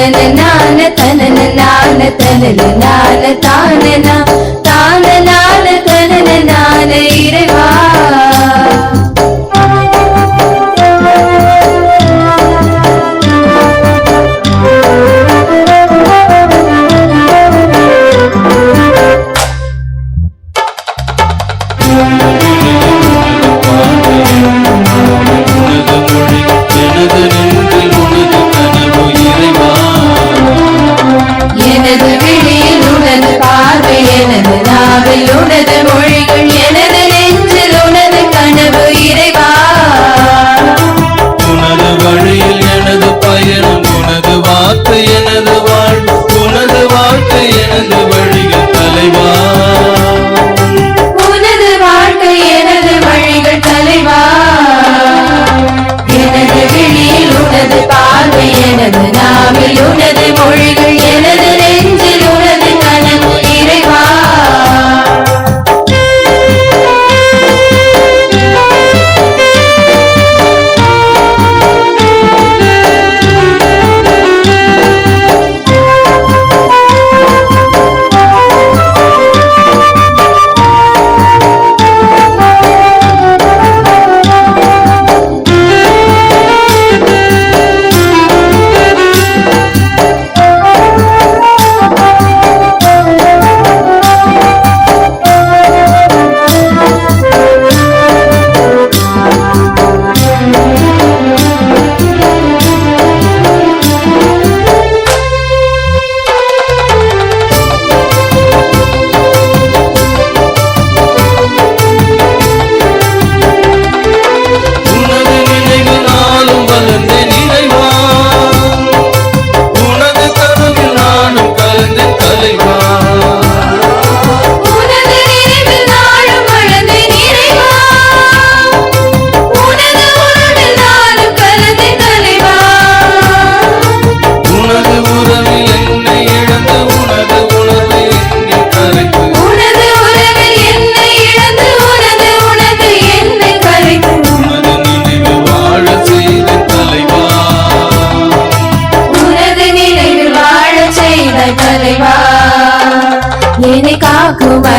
தனன நான தனன நான தனன நான தானனா தானனான தனன நான இர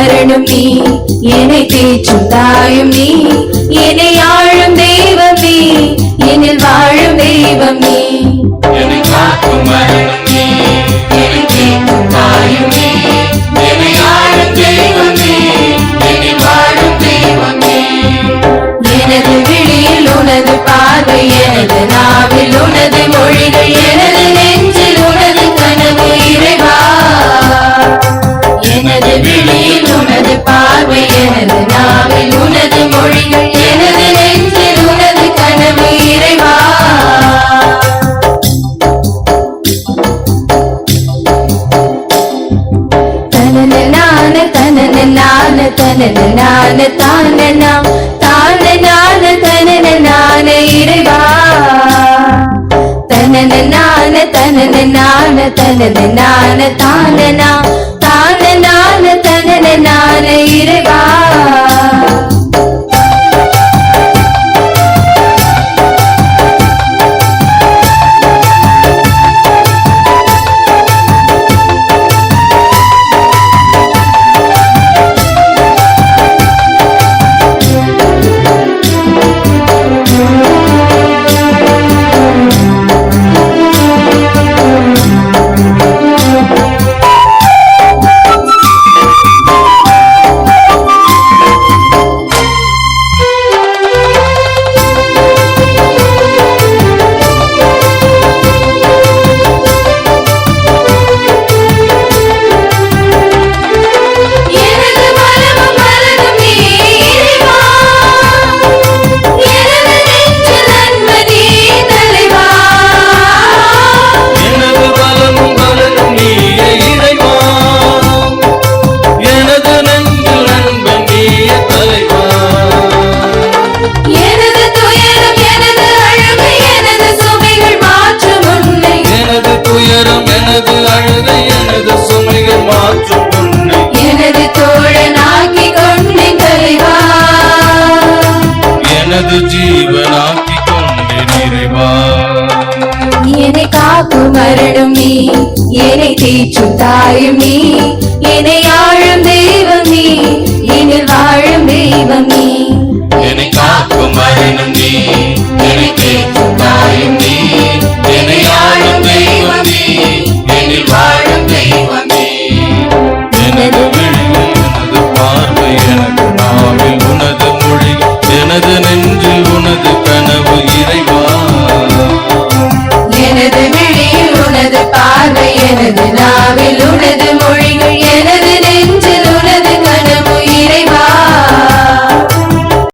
காரணம் நீ என்னை தேற்றும் தாயும் நீ. என்னை ஆளும் தெய்வம் நீ என்னில் வாழும் தெய்வம் நீ. நான தான நாம் தான நான தனன நான இறைவா. தனன நான தனன நான தனன நான தான நாம் తీర్చుతాయి